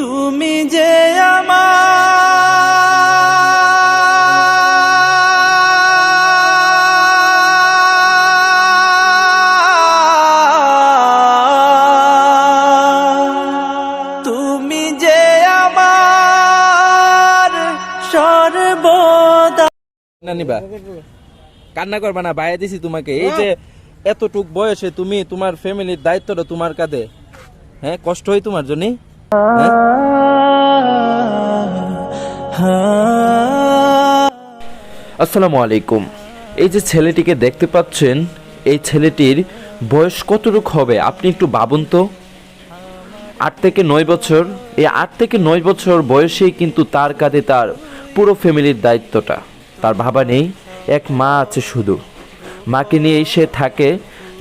তুমি যে আমার, তুমি যে আমার সর্বদা কান্না করবা না বাইরে দিছি তোমাকে। এই যে এতটুক বয়সে তুমি তোমার ফ্যামিলির দায়িত্বটা তোমার কাঁধে। হ্যাঁ কষ্ট হয় তোমার জন্য আসসালামু আলাইকুম। এই যে ছেলেটিকে দেখতে পাচ্ছেন, এই ছেলেটির বয়স কতটুক হবে? আপনি একটু ভাবুন তো। আট থেকে নয় বছর। এই আট থেকে নয় বছর বয়সেই কিন্তু তার কাঁধে তার পুরো ফ্যামিলির দায়িত্বটা। তার বাবা নেই, এক মা আছে শুধু। মাকে নিয়েই সে থাকে,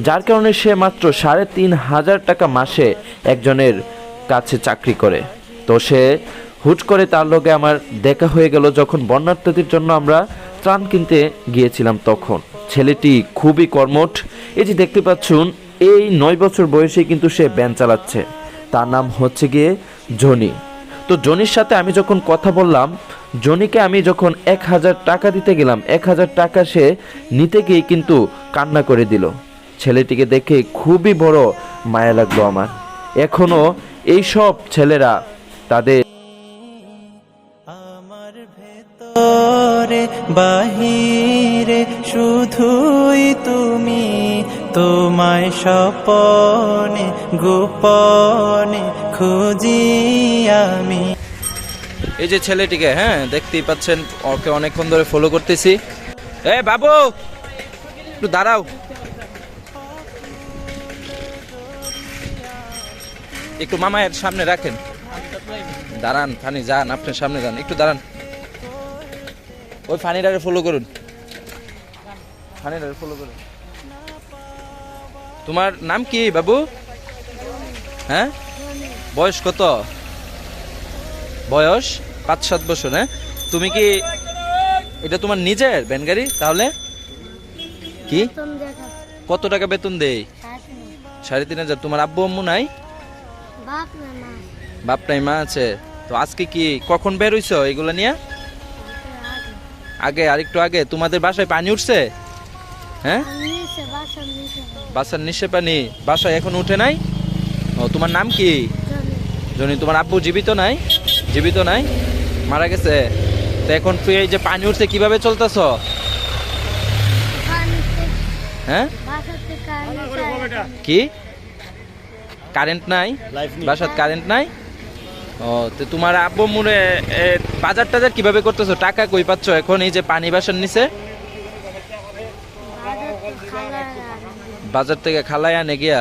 যার কারণে সে মাত্র সাড়ে তিন হাজার টাকা মাসে একজনের কাছে চাকরি করে। তো সে হুট করে তার লগে আমার দেখা হয়ে গেল যখন বন্যার্থীদের জন্য আমরা ত্রাণ কিনতে গিয়েছিলাম তখন। ছেলেটি খুবই কর্মঠ। এই যে দেখতে পাচ্ছুন, এই নয় বছর বয়সে কিন্তু সে ব্যান চালাচ্ছে। তার নাম হচ্ছে গিয়ে জনি। তো জনির সাথে আমি যখন কথা বললাম, জনিকে আমি যখন এক হাজার টাকা দিতে গেলাম, এক হাজার টাকা সে নিতে গিয়ে কিন্তু কান্না করে দিল। ছেলেটিকে দেখে খুবই বড় মায়া লাগল আমার। এখনও এই সব ছেলেরা তাদের আমার ভেতরে বাহিরে শুধুই তুমি তোমায় স্বপনে গোপনে খুঁজি আমি। এই যে ছেলেটিকে হ্যাঁ দেখতেই পাচ্ছেন ওকে অনেকক্ষণ ধরে ফলো করতেছি। এ বাবু! একটু দাঁড়াও। একটু মামায়ের সামনে রাখেন। দাঁড়ান ফানি যান আপনার সামনে যান একটু দাঁড়ান। ওই ফানিটারে ফলো করুন। ফানিটারে ফলো করুন। তোমার নাম কি বাবু? হ্যাঁ? বয়স কত? বয়স পাঁচ সাত বছর হ্যাঁ? তুমি কি এটা তোমার নিজের ভ্যান গাড়ি তাহলে? কি? কত টাকা বেতন দেয়? সাড়ে তিন হাজার। তোমার আব্বু আম্মু নাই? বাপ না মা। বাপ নাই মা আছে। তো আজকে কি কখন বের হইছো এগুলো নিয়ে? আগে আরেকটু আগে। তোমাদের বাসায় পানি উঠছে? হ্যাঁ? বাসার নিচে। পানি। বাসায় এখন উঠে নাই? ও তোমার নাম কি? জনি। তোমার আব্বু জীবিত নাই? জীবিত নাই? মারা গেছে? তো এখন তুই এই যে পানি উঠছে কীভাবে চলতেছ? হ্যাঁ? কি? কারেন্ট নাই বাসাত কারেন্ট নাই। ও তো তোমার আব্বু মুড়ে এ, বাজার টাজার কীভাবে করতেছো? টাকা কই পাচ্ছ এখন? এই যে পানি বাসার নিচে বাজার থেকে খালাই আনে গিয়া।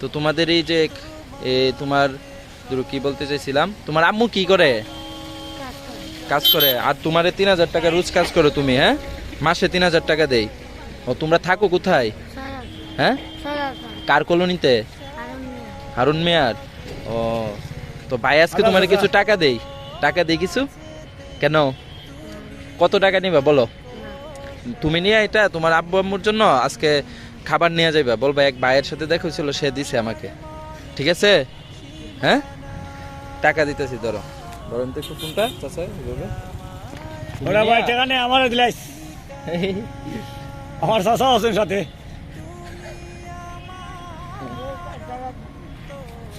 তো তোমাদের এই যে এ, তোমার ধরো কি বলতে চাইছিলাম? তোমার আম্মু কি করে? কাজ করে। আর তোমারে তিন হাজার টাকা রোজ কাজ করো তুমি হ্যাঁ? মাসে তিন হাজার টাকা দেই। ও তোমরা থাকো কোথায়? হ্যাঁ? কার কলোনিতে? হারুন মেয়ার? ও তো ভাই আজকে তোমার কিছু টাকা দেই। টাকা দেই কিছু? কেন? কত টাকা নিবা বলো? তুমি নিয়ে এটা তোমার আব্বু আম্মুর জন্য আজকে খাবার নিয়ে যাইবা। বলবা এক ভাইয়ের সাথে দেখা হয়েছিল সে দিছে আমাকে। ঠিক আছে? হ্যাঁ? টাকা দিতেছি ধরো। ধরেন তো একটু ফোনটা চাচা এভাবে। ওরা ভাই টাকা নেই আমার দিলাইস। আমার চাষা আছেন সাথে।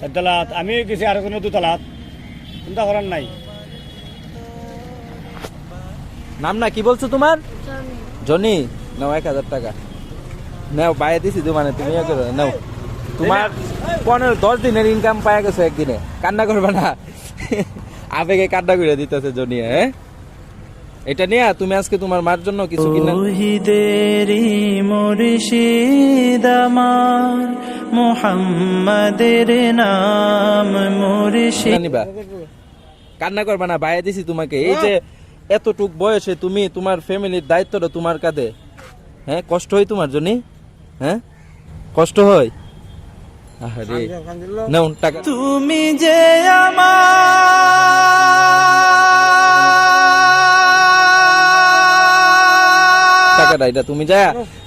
সাততলাত আমি গেছি আর কোনো দুতলাত চিন্তা করার নাই। নাম না কি বলছো তোমার? জনি। নাও এক হাজার টাকা। নাও পায়ে দিছি তো মানে তুমি ইয়ে নাও। তোমার পনেরো দশ দিনের ইনকাম পায়ে গেছো একদিনে। কান্না করবে না। আবেগে কান্না করে দিতেছে জনি হ্যাঁ? এটা নিয়ে তুমি আজকে তোমার মার জন্য কিছু কিনা তৌহিদেরি মুর্শিদ আমার। মোহাম্মদের নাম মুর্শিদ। নিবা কান্না করবা না বাইরে দিছি তোমাকে। এই যে এতটুক বয়সে তুমি তোমার ফ্যামিলির দায়িত্বটা তোমার কাঁধে। হ্যাঁ কষ্ট হয় তোমার জন্য? হ্যাঁ? কষ্ট হয়? আরে নাও টাকা। তুমি যে টাকাটা এটা তুমি যা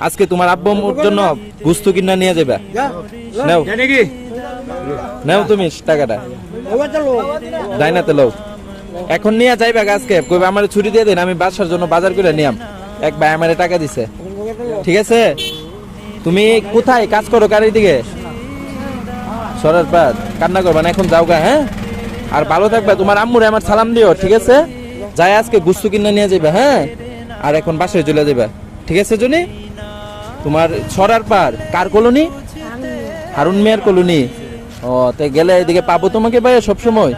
আজকে তোমার আব্বু আম্মুর জন্য গুস্তু কিনা নিয়ে যাবে নাও। নাও তুমি টাকাটা। ডাইনাতে লো এখন নিয়ে যাইবা আজকে। কইবা আমার ছুটি দিয়ে দিন আমি বাসার জন্য বাজার করে নিয়াম। এক ভাই আমারে টাকা দিছে। ঠিক আছে? তুমি কোথায়? কাজ করো গাড়ির দিকে সরার পাত। কান্না করবা না এখন যাও গা হ্যাঁ? আর ভালো থাকবা। তোমার আম্মুরে আমার সালাম দিও ঠিক আছে? যাই আজকে গুস্তু কিনে নিয়ে যাইবা হ্যাঁ? আর এখন বাসায় চলে যাইবা। ঠিক আছে, জনি? তোমার ছড়ার পার, কার কলোনি? হারুন মিয়ার কলোনি। ও তাই গেলে এদিকে পাবো তোমাকে ভাই সব সময়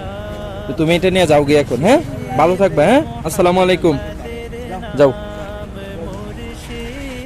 তো তুমি এটা নিয়ে যাও গিয়ে এখন হ্যাঁ? ভালো থাকবে হ্যাঁ? আসসালামু আলাইকুম। যাও।